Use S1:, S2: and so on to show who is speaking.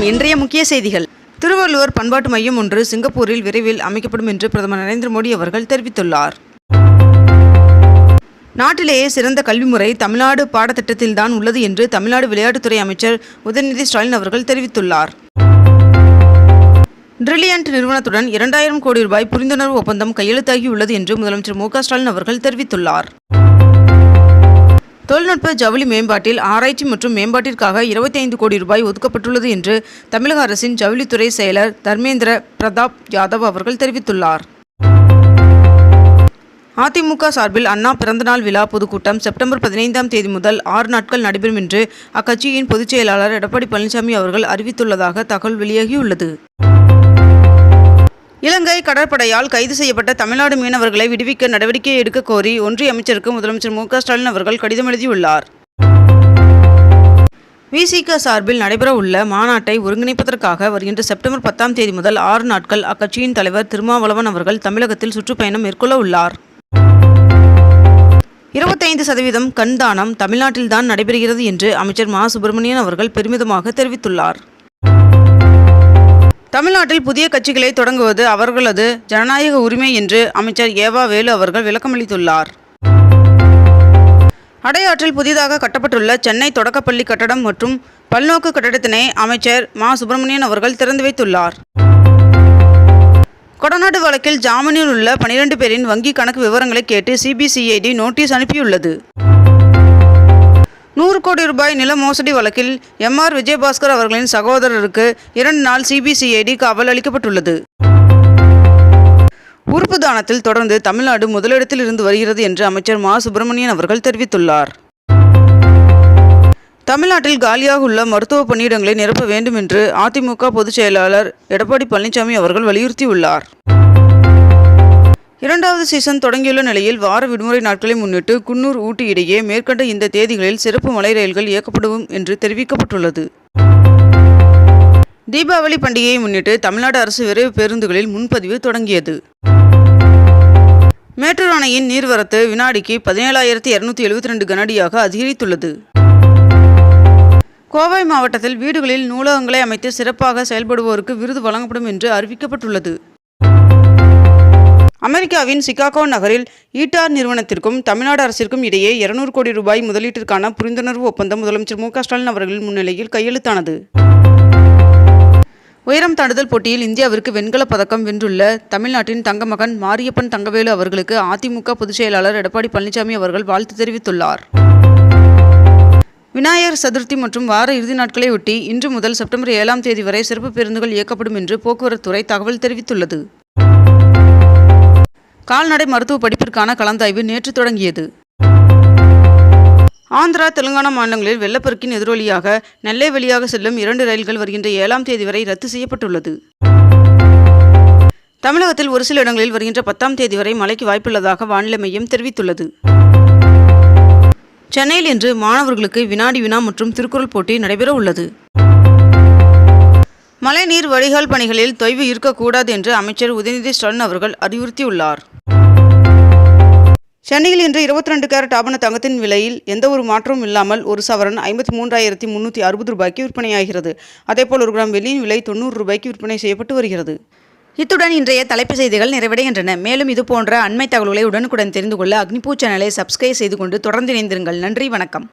S1: வணக்கம். இன்றைய முக்கிய செய்திகள். திருவள்ளுவர் பண்பாட்டு மையம் ஒன்று சிங்கப்பூரில் விரைவில் அமைக்கப்படும் என்று பிரதமர் நரேந்திர மோடி அவர்கள் தெரிவித்துள்ளார். நாட்டிலேயே சிறந்த கல்வி முறை தமிழ்நாடு பாடத்திட்டத்தில்தான் உள்ளது என்று தமிழ்நாடு விளையாட்டுத்துறை அமைச்சர் உதயநிதி ஸ்டாலின் அவர்கள் தெரிவித்துள்ளார். பிரில்லியன்ட் நிறுவனத்துடன் இரண்டாயிரம் கோடி ரூபாய் புரிந்துணர்வு ஒப்பந்தம் கையெழுத்தாகியுள்ளது என்று முதலமைச்சர் மு ஸ்டாலின் அவர்கள் தெரிவித்துள்ளார். தொழில்நுட்ப ஜவுளி மேம்பாட்டில் ஆராய்ச்சி மற்றும் மேம்பாட்டிற்காக 25 கோடி ரூபாய் ஒதுக்கப்பட்டுள்ளது என்று தமிழக அரசின் ஜவுளித்துறை செயலர் தர்மேந்திர பிரதாப் யாதவ் அவர்கள் தெரிவித்துள்ளார். அதிமுக சார்பில் அண்ணா பிறந்தநாள் விழா பொதுக்கூட்டம் செப்டம்பர் பதினைந்தாம் தேதி முதல் ஆறு நாட்கள் நடைபெறும் என்று அக்கட்சியின் பொதுச் செயலாளர் எடப்பாடி பழனிசாமி அவர்கள் அறிவித்துள்ளதாக தகவல் வெளியாகியுள்ளது. இலங்கை கடற்படையால் கைது செய்யப்பட்ட தமிழ்நாடு மீனவர்களை விடுவிக்க நடவடிக்கை எடுக்க கோரி ஒன்றிய அமைச்சருக்கு முதலமைச்சர் மு ஸ்டாலின் அவர்கள் கடிதம் எழுதியுள்ளார். விசிக சார்பில் நடைபெறவுள்ள மாநாட்டை ஒருங்கிணைப்பதற்காக வருகின்ற செப்டம்பர் பத்தாம் தேதி முதல் ஆறு நாட்கள் அக்கட்சியின் தலைவர் திருமாவளவன் அவர்கள் தமிழகத்தில் சுற்றுப்பயணம் மேற்கொள்ள உள்ளார். இருபத்தைந்து சதவீதம் கண் தானம் தமிழ்நாட்டில்தான் நடைபெறுகிறது என்று அமைச்சர் மா. சுப்பிரமணியன் அவர்கள் பெருமிதமாக தெரிவித்துள்ளார். தமிழ்நாட்டில் புதிய கட்சிகளை தொடங்குவது அவர்களது ஜனநாயக உரிமை என்று அமைச்சர் ஏவா வேலு அவர்கள் விளக்கமளித்துள்ளார். அடையாற்றில் புதிதாக கட்டப்பட்டுள்ள சென்னை தொடக்கப்பள்ளி கட்டடம் மற்றும் பல்நோக்கு கட்டடத்தினை அமைச்சர் மா. சுப்பிரமணியன் அவர்கள் திறந்து வைத்துள்ளார். கொடநாடு வழக்கில் ஜாமீனில் உள்ள பனிரெண்டு பேரின் வங்கி கணக்கு விவரங்களை கேட்டு சிபிசிஐடி நோட்டீஸ் அனுப்பியுள்ளது. கோடி ரூபாய் நில மோசடி வழக்கில் எம்ஆர் விஜயபாஸ்கர் அவர்களின் சகோதரருக்கு இரண்டு நாள் சிபிசிஐடி காவல் அளிக்கப்பட்டுள்ளது. உறுப்பு தானத்தில் தொடர்ந்து தமிழ்நாடு முதலிடத்தில் இருந்து வருகிறது என்று அமைச்சர் மா. சுப்பிரமணியன் அவர்கள் தெரிவித்துள்ளார். தமிழ்நாட்டில் காலியாக உள்ள மருத்துவ பணியிடங்களை நிரப்ப வேண்டும் என்று அதிமுக பொதுச் செயலாளர் எடப்பாடி பழனிசாமி அவர்கள் வலியுறுத்தியுள்ளார். இரண்டாவது சீசன் தொடங்கியுள்ள நிலையில் வார விடுமுறை நாட்களை முன்னிட்டு குன்னூர் ஊட்டி இடையே மேற்கண்ட இந்த தேதிகளில் சிறப்பு மலை ரயில்கள் இயக்கப்படும் என்று தெரிவிக்கப்பட்டுள்ளது. தீபாவளி பண்டிகையை முன்னிட்டு தமிழ்நாடு அரசு விரைவு பேருந்துகளில் முன்பதிவு தொடங்கியது. மேட்டூர் அணையின் நீர்வரத்து வினாடிக்கு பதினேழாயிரத்தி இருநூத்தி எழுபத்தி ரெண்டு கனடியாக அதிகரித்துள்ளது. கோவை மாவட்டத்தில் வீடுகளில் நூலகங்களை அமைத்து சிறப்பாக செயல்படுவோருக்கு விருது வழங்கப்படும் என்று அறிவிக்கப்பட்டுள்ளது. அமெரிக்காவின் சிகாகோ நகரில் ஈட்டார் நிறுவனத்திற்கும் தமிழ்நாடு அரசிற்கும் இடையே இருநூறு கோடி ரூபாய் முதலீட்டிற்கான புரிந்துணர்வு ஒப்பந்தம் முதலமைச்சர் மு ஸ்டாலின் அவர்களின் முன்னிலையில் கையெழுத்தானது. உயரம் தாண்டுதல் போட்டியில் இந்தியாவிற்கு வெண்கலப் பதக்கம் வென்றுள்ள தமிழ்நாட்டின் தங்கமகன் மாரியப்பன் தங்கவேலு அவர்களுக்கு அதிமுக பொதுச் செயலாளர் எடப்பாடி பழனிசாமி அவர்கள் வாழ்த்து தெரிவித்துள்ளார். விநாயகர் சதுர்த்தி மற்றும் வார இறுதி நாட்களை ஒட்டி இன்று முதல் செப்டம்பர் ஏழாம் தேதி வரை சிறப்பு பேருந்துகள் இயக்கப்படும் என்று போக்குவரத்துறை தகவல் தெரிவித்துள்ளது. கால்நடை மருத்துவ படிப்பிற்கான கலந்தாய்வு நேற்று தொடங்கியது. ஆந்திரா தெலுங்கானா மாநிலங்களில் வெள்ளப்பெருக்கின் எதிரொலியாக நெல்லை வழியாக செல்லும் இரண்டு ரயில்கள் வருகின்ற ஏழாம் தேதி வரை ரத்து செய்யப்பட்டுள்ளது. தமிழகத்தில் ஒரு சில இடங்களில் வருகின்ற பத்தாம் தேதி வரை மழைக்கு வாய்ப்புள்ளதாக வானிலை மையம் தெரிவித்துள்ளது. சென்னையில் இன்று மாணவர்களுக்கு வினாடி வினா மற்றும் திருக்குறள் போட்டி நடைபெற உள்ளது. மழைநீர் வடிகால் பணிகளில் தொய்வு இருக்கக்கூடாது என்று அமைச்சர் உதயநிதி ஸ்டாலின் அவர்கள் அறிவுறுத்தியுள்ளார். சென்னையில் இன்று இருபத்தி ரெண்டு கேரட் ஆபண தங்கத்தின் விலையில் எந்த ஒரு மாற்றமும் இல்லாமல் ஒரு சவரன் ஐம்பத்தி மூன்றாயிரத்தி முன்னூற்றி அறுபது ரூபாய்க்கு விற்பனையாகிறது. அதேபோல் ஒரு கிராம் வெள்ளியின் விலை தொண்ணூறு ரூபாய்க்கு விற்பனை செய்யப்பட்டு வருகிறது. இத்துடன் இன்றைய தலைப்பு செய்திகள் நிறைவடைகின்றன. மேலும் இது போன்ற அண்மை தகவல்களை உடனுக்குடன் தெரிந்து கொள்ள அக்னிபூ சேனலை சப்ஸ்கிரைப் செய்து கொண்டு தொடர்ந்து இணைந்திருங்கள். நன்றி வணக்கம்.